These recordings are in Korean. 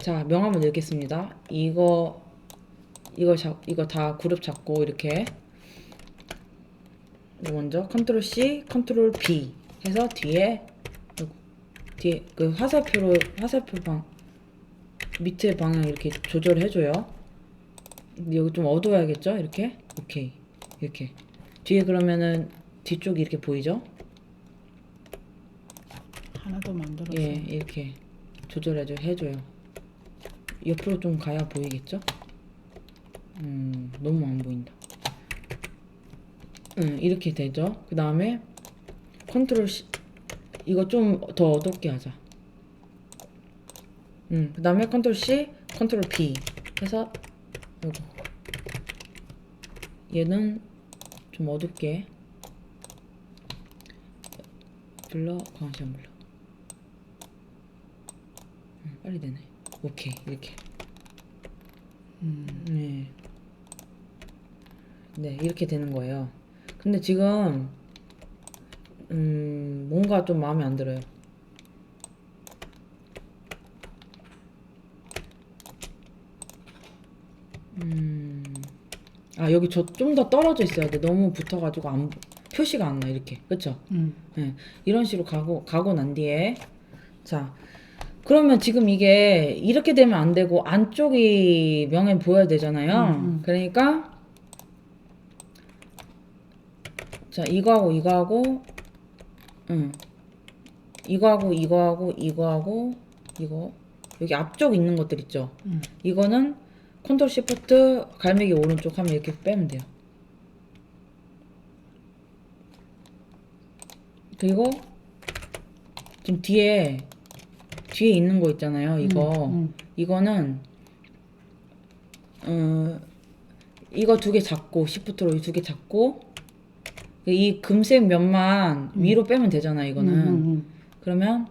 자 명함을 넣겠습니다. 이거 이거 잡 이거 다 그룹 잡고 이렇게 먼저 컨트롤 C, 컨트롤 B 해서 뒤에 뒤에 그 화살표로 화살표 방 밑에 방향 이렇게 조절해 줘요. 여기 좀 어두워야겠죠? 이렇게 오케이 이렇게 뒤에 그러면은 뒤쪽이 이렇게 보이죠? 하나 더 만들어서. 예, 이렇게 조절해 줘 해줘요. 옆으로 좀 가야 보이겠죠? 음, 너무 안 보인다. 음, 이렇게 되죠. 그 다음에 컨트롤 C, 이거 좀 더 어둡게 하자. 음, 그 다음에 컨트롤 C, 컨트롤 B 해서 요거. 얘는 좀 어둡게 블러 광시한 블러. 음, 빨리 되네. 오케이 이렇게. 음. 네. 네 이렇게 되는 거예요. 근데 지금 음 뭔가 좀 마음에 안 들어요. 음. 아 여기 저 좀 더 떨어져 있어야 돼. 너무 붙어가지고 안 표시가 안 나 이렇게. 그쵸? 음. 네, 이런 식으로 가고 가고 난 뒤에 자 그러면 지금 이게 이렇게 되면 안 되고 안쪽이 명에 보여야 되잖아요. 음, 음. 그러니까 자 이거하고 이거하고 응 이거하고 이거하고 이거하고 이거 여기 앞쪽 있는 것들 있죠. 음. 이거는 컨트롤 시프트 갈매기 오른쪽 하면 이렇게 빼면 돼요. 그리고 지금 뒤에 뒤에 있는 거 있잖아요. 이거 음. 이거는 어 이거 두 개 잡고 시프트로 이두개 잡고 이 금색 면만 위로 빼면 되잖아. 이거는 음, 음, 음. 그러면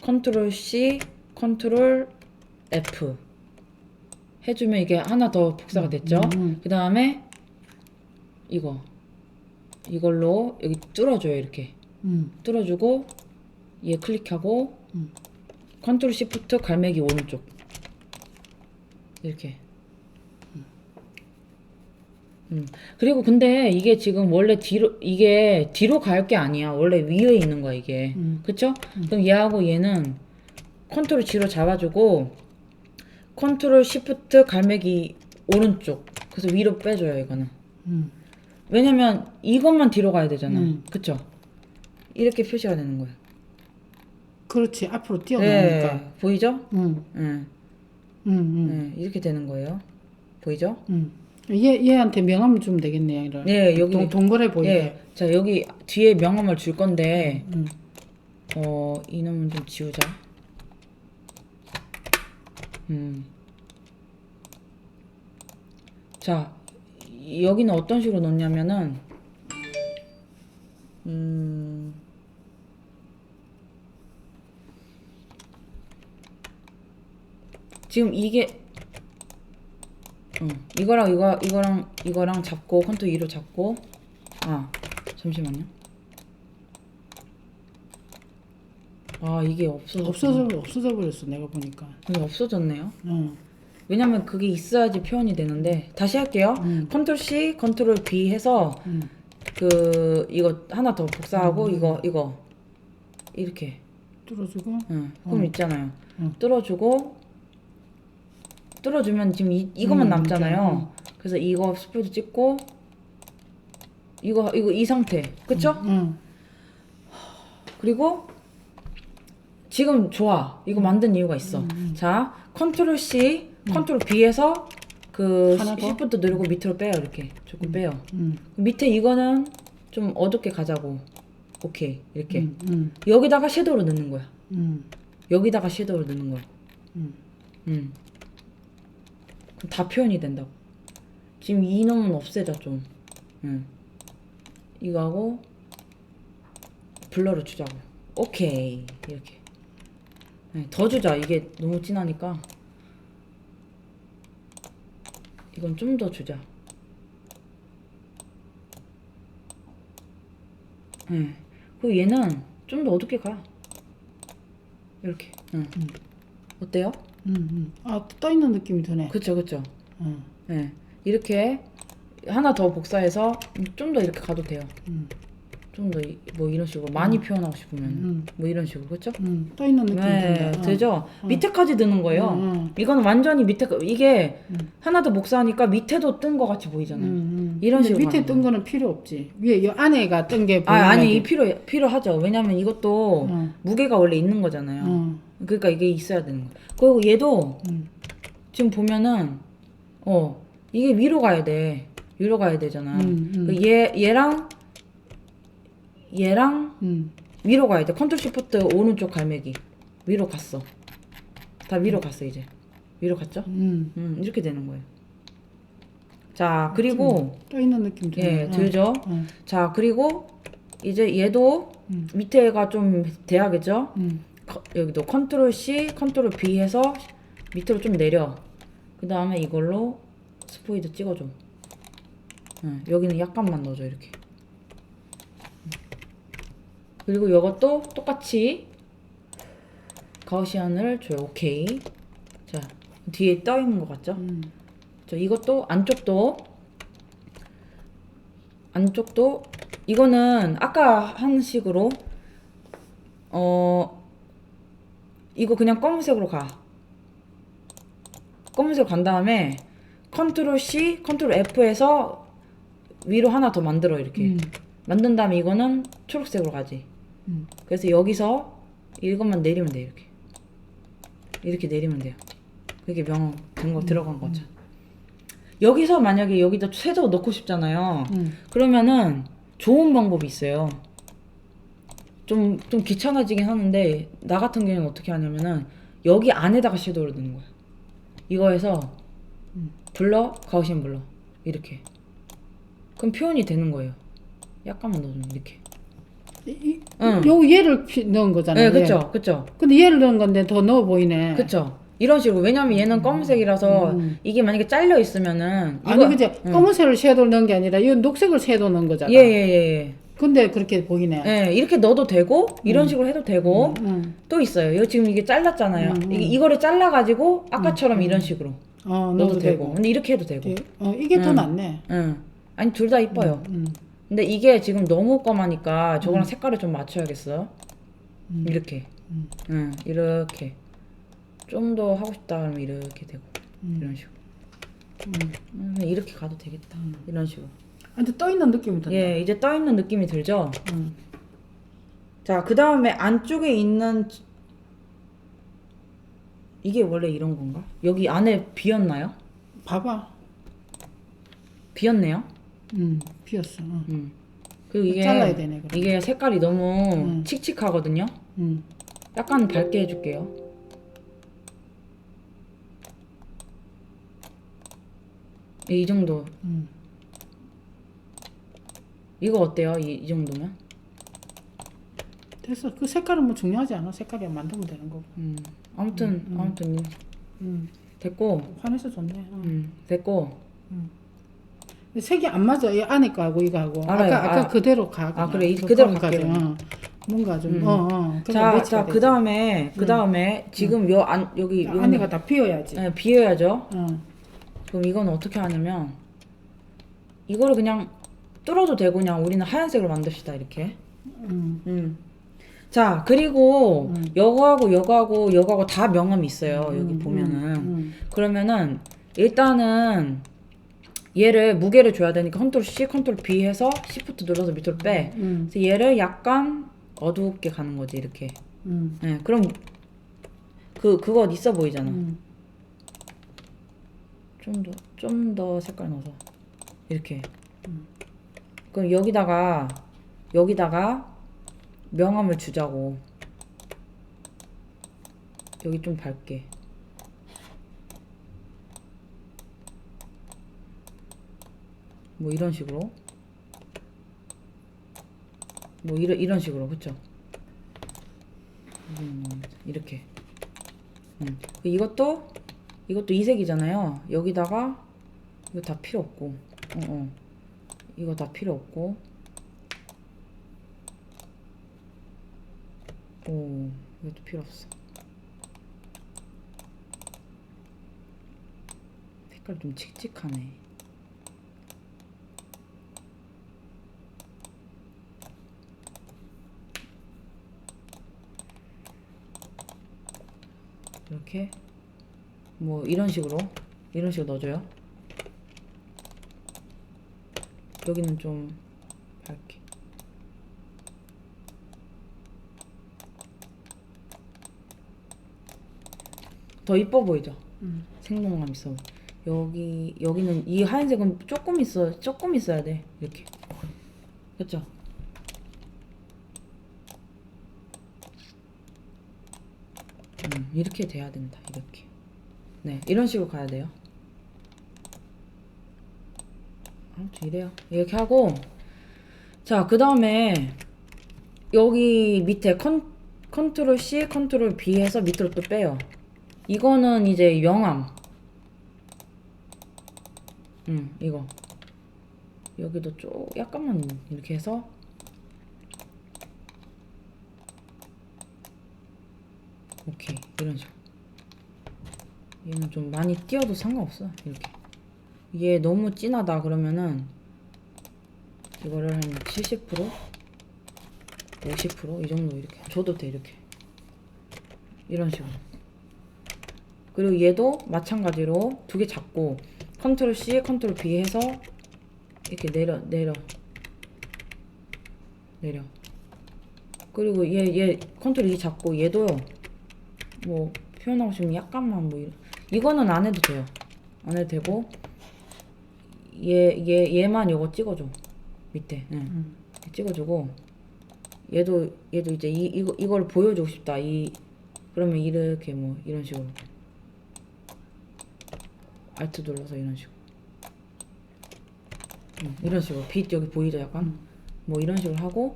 컨트롤 C, 컨트롤 F 해주면 이게 하나 더 복사가 됐죠. 음. 그 다음에 이거 이걸로 여기 뚫어줘요 이렇게 음. 뚫어주고 얘 클릭하고 음. 컨트롤 시프트 갈매기 오른쪽 이렇게 음. 그리고 근데 이게 지금 원래 뒤로 이게 뒤로 갈 게 아니야 원래 위에 있는 거야 이게 음. 그쵸? 그럼 얘하고 얘는 컨트롤 G로 잡아주고 컨트롤 시프트 갈매기 오른쪽 그래서 위로 빼줘요 이거는 음. 왜냐면 이것만 뒤로 가야 되잖아 음. 그쵸? 이렇게 표시가 되는 거예요 그렇지. 앞으로 뛰어나오니까. 네, 보이죠? 음. 응, 음. 음. 네, 이렇게 되는 거예요 보이죠? 음. 얘 얘한테 명함을 주면 되겠네요. 이런. 네 여기 동, 동그래 보이게. 예, 자 여기 뒤에 명함을 줄 건데 음. 어 이놈은 좀 지우자. 음. 자 이- 여기는 어떤 식으로 넣냐면은 음. 지금 이게 응, 이거랑 이거 이거랑 이거랑 잡고 컨트롤 2로 잡고 아 잠시만요. 아 이게 없어졌 없어져 없어져 버렸어. 내가 보니까. 이게 없어졌네요. 응. 왜냐면 그게 있어야지 표현이 되는데 다시 할게요. 음. 컨트롤 C, 컨트롤 B 해서 음. 그 이거 하나 더 복사하고 이거 이거 이렇게 뚫어주고. 응, 그럼 어. 있잖아요. 응. 뚫어주고 뚫어주면 지금 이, 이것만 음, 남잖아요. 그래서 이거 스프레드 찍고 이거 이거 이 상태, 그쵸? 응. 그리고 지금 좋아. 이거 만든 이유가 있어. 음, 자, 컨트롤 C, 컨트롤 B에서 그? 시프트 누르고 밑으로 빼요. 이렇게 조금 빼요. 음. 밑에 이거는 좀 어둡게 가자고. 오케이. 이렇게. 음. 음. 여기다가 섀도우를 넣는 거야. 음. 여기다가 섀도우를 넣는 거야. 음. 음. 그럼 다 표현이 된다고. 지금 이놈은 없애자 좀. 음. 이거 하고 블러를 주자고. 오케이. 이렇게. 네, 더 주자. 이게 너무 진하니까. 이건 좀 더 주자. 네. 그리고 얘는 좀 더 어둡게 가. 이렇게. 응. 음. 어때요? 음, 음. 아, 떠 있는 느낌이 드네. 그쵸 그쵸. 음, 네. 이렇게 하나 더 복사해서 좀 더 이렇게 가도 돼요. 음, 좀 더 뭐 이런 식으로 많이 표현하고 싶으면 음, 뭐 이런 식으로 그쵸? 음. 떠 있는 느낌이 네, 든다. 어. 되죠? 밑에까지 드는 거예요. 음, 음. 이거는 완전히 밑에 이게 음. 하나 더 복사하니까 밑에도 뜬것 같이 음, 보이잖아요. 음. 이런 식으로 밑에 뜬 거는 필요 없지. 위에 이 안에가 뜬게아 보이는 아니 이 필요 필요하죠. 왜냐면 이것도 어. 무게가 원래 있는 거잖아요. 어. 그러니까 이게 있어야 되는 거예요. 그리고 얘도 음. 지금 보면은 어 이게 위로 가야 돼. 위로 가야 되잖아. 음, 음. 그얘 얘랑 얘랑 음. 위로 가야 돼. 컨트롤 시프트 오른쪽 갈매기 위로 갔어. 다 위로 갔어 이제. 위로 갔죠? 음. 음 이렇게 되는 거예요. 자 그리고 떠 있는 느낌 드네. 예 어. 들죠. 어. 자 그리고 이제 얘도 음. 밑에가 좀 돼야겠죠. 음. 커- 여기도 컨트롤 C, 컨트롤 B 해서 밑으로 좀 내려. 그 다음에 이걸로 스포이드 찍어줘. 응, 여기는 약간만 넣어줘 이렇게. 그리고 이것도 똑같이 가우시안을 줘요. 오케이. 자 뒤에 떠 있는 것 같죠? 음. 저 이것도 안쪽도 안쪽도 이거는 아까 한 식으로 어 이거 그냥 검은색으로 가 검은색으로 간 다음에 컨트롤 C 컨트롤 F에서 위로 하나 더 만들어 이렇게 음. 만든 다음에 이거는 초록색으로 가지 음. 그래서 여기서 이것만 내리면 돼 이렇게. 이렇게 내리면 돼요. 그게 명된거 들어간 거죠. 여기서 만약에 여기다 섀도우 넣고 싶잖아요. 음. 그러면은 좋은 방법이 있어요. 좀, 좀 귀찮아지긴 하는데 나 같은 경우는 어떻게 하냐면은 여기 안에다가 섀도우를 넣는 거야. 이거에서 블러 가우시안 블러. 이렇게. 그럼 표현이 되는 거예요. 약간만 넣어주면 이렇게 응. 요 얘를 피, 넣은 거잖아요. 네 얘. 그쵸 그쵸 근데 얘를 넣은 건데 더 넣어 보이네. 그쵸 이런 식으로 왜냐면 얘는 검은색이라서 음. 이게 만약에 잘려 있으면은 아니 그제 검은색을 섀도우 넣은 게 아니라 이 녹색을 섀도우 넣은 거잖아. 예예예 근데 그렇게 보이네. 예, 이렇게 넣어도 되고 이런 식으로 해도 되고 음. 또 있어요. 이거 지금 이게 잘랐잖아요. 음, 음. 이게 이거를 잘라가지고 아까처럼 이런 식으로 어, 넣어도 넣어도 되고. 되고. 근데 이렇게 해도 되고. 예. 어, 이게 더 음. 낫네. 응. 아니 둘 다 이뻐요. 음. 근데 이게 지금 너무 검하니까 저거랑 색깔을 좀 맞춰야겠어. 이렇게. 음. 응, 이렇게. 좀 더 하고 싶다 그러면 이렇게 되고 음. 이런 식으로. 음. 음, 그냥 이렇게 가도 되겠다. 이런 식으로. 아, 근데 떠 있는 느낌이 든다. 예, 이제 떠 있는 느낌이 들죠. 음. 자, 그 다음에 안쪽에 있는 이게 원래 이런 건가? 여기 안에 비었나요? 봐봐. 비었네요. 음. 비었어. 어. 음. 그리고 이게 잘라야 되네. 그럼. 이게 색깔이 너무 음. 칙칙하거든요. 음. 약간 밝게 해줄게요. 이 정도. 음. 이거 어때요? 이, 이 정도면? 됐어. 그 색깔은 뭐 중요하지 않아. 색깔이 만들면 되는 거고. 음. 아무튼 아무튼 음. 됐고, 환해서 좋네. 어. 음, 됐고. 근데 색이 안 맞아. 이 안에 거하고 이거하고. 알아요. 아까 아까 아. 그대로 가. 아. 그래. 이- 그 그대로. 갈게요. 어. 뭔가 좀 음. 어, 어. 그래서 자, 자. 그 다음에 그 다음에 지금 요 안 여기 요 안에가 다 비어야지. 네, 비워야죠. 어. 그럼 이건 어떻게 하냐면 이거를 그냥 뚫어도 되고 그냥 우리는 하얀색으로 만듭시다 이렇게. 음. 음. 자 그리고 여거하고 여거하고 여거하고 다 명암이 있어요 여기 보면은 음. 그러면은 일단은 얘를 무게를 줘야 되니까 컨트롤 C 컨트롤 B 해서 Shift 눌러서 밑으로 빼. 음. 그래서 얘를 약간 어둡게 가는 거지 이렇게. 음. 네, 그럼 그 그거 있어 보이잖아. 음. 좀 더 좀 더 색깔 넣어서. 이렇게. 그럼 여기다가 여기다가 명암을 주자고. 여기 좀 밝게 뭐 이런 식으로 뭐 이런 이런 식으로 그쵸 음, 이렇게 음. 이것도 이것도 이색이잖아요. 여기다가 이거 다 필요 없고, 어, 어. 이거 다 필요 없고, 오, 이것도 필요 없어. 색깔 좀 칙칙하네. 이렇게 뭐 이런 식으로 이런 식으로 넣어줘요. 여기는 좀 밝게. 더 이뻐 보이죠? 음. 생동감 있어. 여기 여기는 이 하얀색은 조금 있어 조금 있어야 돼 이렇게. 그렇죠? 음, 이렇게 돼야 된다 이렇게. 네 이런 식으로 가야 돼요. 아무튼 이래요. 이렇게 하고 자 그 다음에 여기 밑에 컨 컨트롤 C 컨트롤 B 해서 밑으로 또 빼요. 이거는 이제 영암. 음, 이거. 여기도 좀 약간만 이렇게 해서 오케이 이런 식으로 얘는 좀 많이 띄어도 상관없어 이렇게. 얘 너무 진하다 그러면은 이거를 한 70% 50%이 정도 이렇게 줘도 돼 이렇게. 이런 식으로. 그리고 얘도 마찬가지로 두 개 잡고 컨트롤 C, 컨트롤 B 해서 이렇게 내려 내려. 내려. 그리고 얘 얘 컨트롤 E 잡고 얘도 뭐 표현하고 싶으면 약간만 뭐 이런. 이거는 안 해도 돼요. 안 해도 되고 얘 얘 얘만 요거 찍어줘. 밑에. 응. 음. 찍어주고 얘도 얘도 이제 이 이거 이걸 보여주고 싶다. 이 그러면 이렇게 뭐 이런 식으로. 알트 눌러서 이런 식으로. 음, 이런 식으로. 빛 여기 보이죠 약간? 뭐 이런 식으로 하고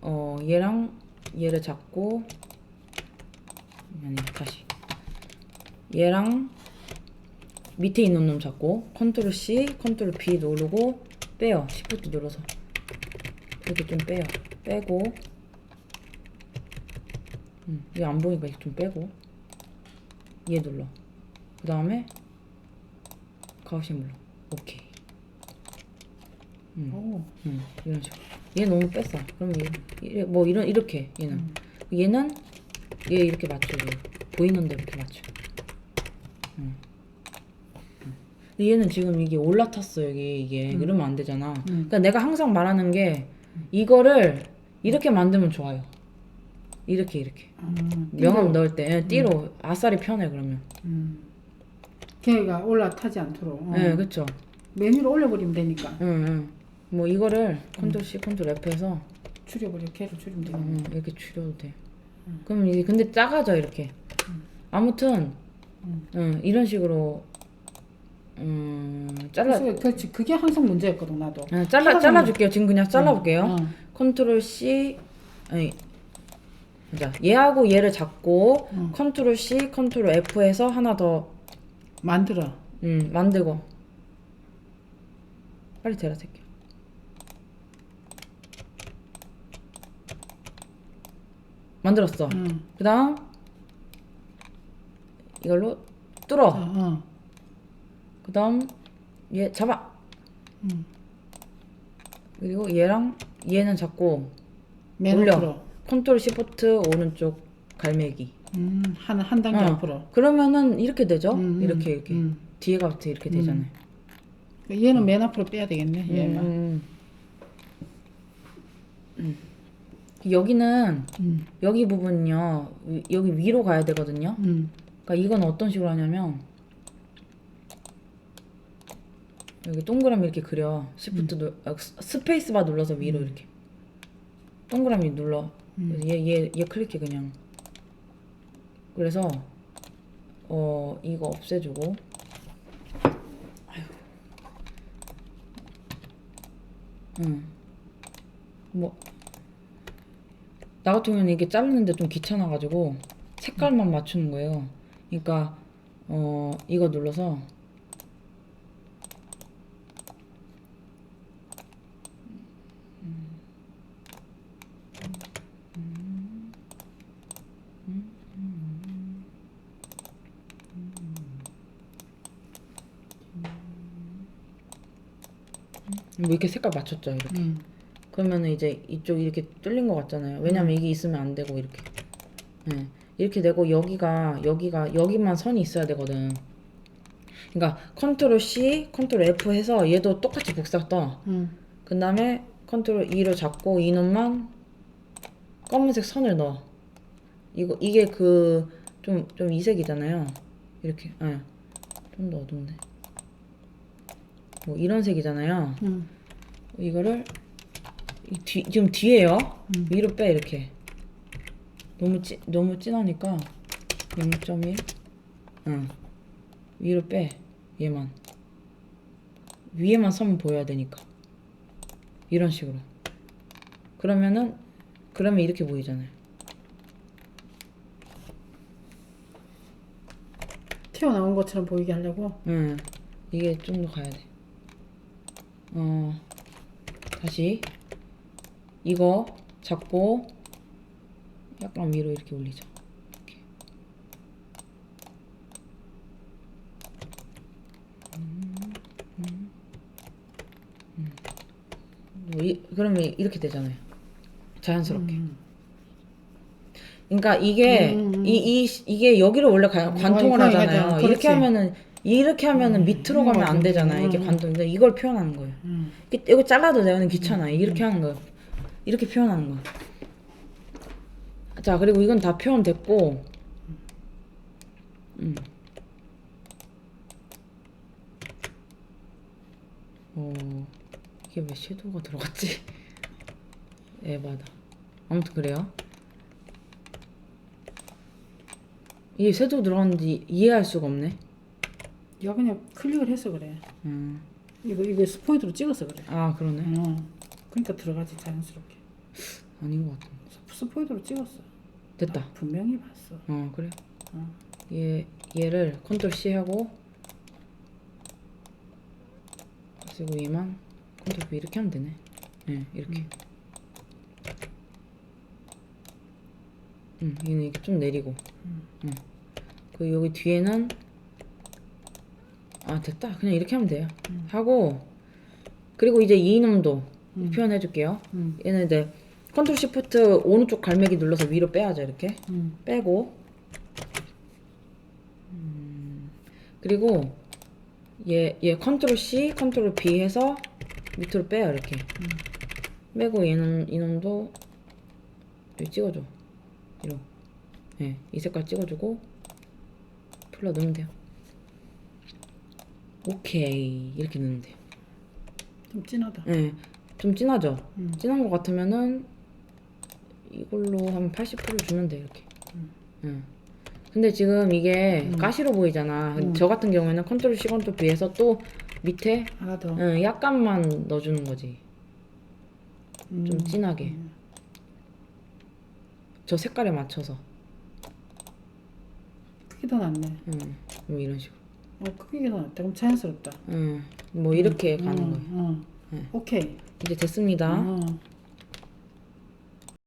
어 얘랑 얘를 잡고 아니 다시. 얘랑 밑에 있는 놈 잡고 컨트롤 C 컨트롤 B 누르고 빼요. 시프트 눌러서. 이렇게 좀 빼요. 빼고. 음, 이거 안 보니까 이거 좀 빼고. 얘 눌러. 그 다음에 가우신 눌러 오케이. 음. 오. 음, 이런 식으로. 얘 너무 뺐어. 그러면 얘, 얘, 뭐 이런 이렇게 얘는. 얘는 얘 이렇게 맞춰줘 보이는 데 이렇게 맞춰 음. 음. 근데 얘는 지금 이게 올라탔어 여기 이게 이러면 안 되잖아 그러니까 내가 항상 말하는 게 이거를 이렇게 만들면 좋아요 이렇게 이렇게 음. 명암 넣을 때 예, 띠로 아싸리 편해 그러면 음. 걔가 올라타지 않도록. 어. 예 그쵸 메뉴를 올려버리면 되니까. 응, 응. 뭐 이거를 컨트롤 C 컨트롤 F 해서 줄여버려. 걔를 줄이면 되겠네. 음, 이렇게 줄여도 돼. 그럼 이게 근데 작아져 이렇게. 아무튼 음, 이런 식으로 음, 잘라 그래서 그렇지. 그게 항상 문제였거든 나도. 아, 잘라 잘라 줄게요. 지금 그냥 잘라 볼게요. 어. 컨트롤 C 아니 자 얘하고 얘를 잡고 응. 컨트롤 C 컨트롤 F 해서 하나 더 만들어. 음, 만들고 빨리 데라 새끼. 만들었어. 응. 그다음 이걸로 어. 뚫어. 어. 그다음 얘 잡아. 응. 그리고 얘랑 얘는 잡고 맨 올려. 앞으로. 컨트롤 시프트 오른쪽 갈매기. 음, 한, 한 단계 어. 앞으로. 그러면은 이렇게 되죠? 음, 이렇게 이렇게 음. 뒤에가 이렇게 되잖아요. 얘는 맨 앞으로 빼야 되겠네. 얘만. 음. 음. 여기는 음. 여기 부분요 위- 여기 위로 가야 되거든요. 음. 그러니까 이건 어떤 식으로 하냐면 여기 동그라미 이렇게 그려. 시프트 누 아, 스- 스페이스바 눌러서 위로 이렇게. 동그라미 눌러. 얘얘 얘 클릭해 그냥. 그래서 어 이거 없애주고. 아휴. 응뭐 나 같은 경우는 이게 자르는데 좀 귀찮아가지고 색깔만 맞추는 거예요. 그러니까 어 이거 눌러서 뭐 이렇게 색깔 맞췄죠 이렇게. 음. 그러면은 이제 이쪽 이렇게 뚫린 것 같잖아요. 왜냐면 이게 있으면 안 되고 이렇게. 예. 이렇게 되고 여기가 여기가 여기만 선이 있어야 되거든. 그러니까 컨트롤 C, 컨트롤 F 해서 얘도 똑같이 복사 떠. 음. 그 다음에 컨트롤 E로 잡고 이놈만 검은색 선을 넣어. 이거 이게 그 좀 좀 이색이잖아요. 이렇게. 예. 좀더 어둡네. 뭐 이런 색이잖아요. 음. 이거를 이 뒤, 지금 뒤에요. 음. 위로 빼 이렇게. 너무 찐 너무 진하니까 0.1. 응. 위로 빼 얘만. 위에만 선 보여야 되니까. 이런 식으로. 그러면은 그러면 이렇게 보이잖아요. 튀어나온 것처럼 보이게 하려고. 응. 이게 좀 더 가야 돼. 어. 다시 이거 잡고 약간 위로 이렇게. 이렇게. 음, 음, 음. 뭐 이, 그러면 이렇게 되잖아요. 자연스럽게. 음. 그러니까 이게 음, 음. 이, 이 이게 여기를 원래 가- 관통을 하잖아요. 이거죠. 이렇게 그렇지. 하면은 이렇게 하면은 음, 밑으로 음, 가면. 안 되잖아요. 이게 음. 관통. 근데 이걸 표현하는 거예요. 음. 이거 잘라도 되는 귀찮아요. 이렇게 하는 거예요. 이렇게 표현하는 거. 자 그리고 이건 다 표현됐고, 음. 어 이게 왜 섀도우가 들어갔지? 에바다. 아무튼 그래요. 이게 섀도우 들어갔는지 이해할 수가 없네. 얘가 그냥 클릭을 해서 그래. 음. 이거 이거 스포이드로 찍어서 그래. 아 그러네. 어. 그러니까 들어가지 자연스럽게. 아닌 것 같은데. 스- 스포이드로 찍었어. 됐다. 나 분명히 봤어. 어 그래. 어. 얘 얘를 컨트롤 C 하고 그리고 얘만 컨트롤 V 이렇게 하면 되네. 예, 이렇게. 응, 얘는 이렇게 좀 내리고. 응. 그 여기 뒤에는 아 됐다. 그냥 이렇게 하면 돼요. 하고 그리고 이제 이 놈도 표현해 줄게요. 음. 얘는 이제 컨트롤 시프트 오른쪽 갈매기 눌러서 위로 빼야죠 이렇게. 음. 빼고. 음, 그리고 얘, 얘 컨트롤 C, 컨트롤 B 해서 밑으로 빼요 이렇게. 빼고 얘는 이놈도 여기 찍어줘. 이로. 예, 이 색깔 찍어주고 풀러 넣으면 돼요. 오케이. 이렇게 넣으면 돼요. 좀 진하다. 예, 좀 진하죠? 음. 진한 것 같으면은 이걸로 한80% 주면 돼 이렇게. 응. 근데 지금 이게 가시로 보이잖아. 음. 저 같은 경우에는 컨트롤 C 컨트롤 B에서 또 밑에 하나 더. 응, 약간만 넣어주는 거지. 좀 음. 진하게. 저 색깔에 맞춰서. 크게 더 낫네. 응. 뭐 이런 식으로. 어 크게 더 낫다. 그럼 자연스럽다. 응. 뭐 이렇게 가는 음, 거예요. 어. 네. 오케이. 이제 됐습니다. 어.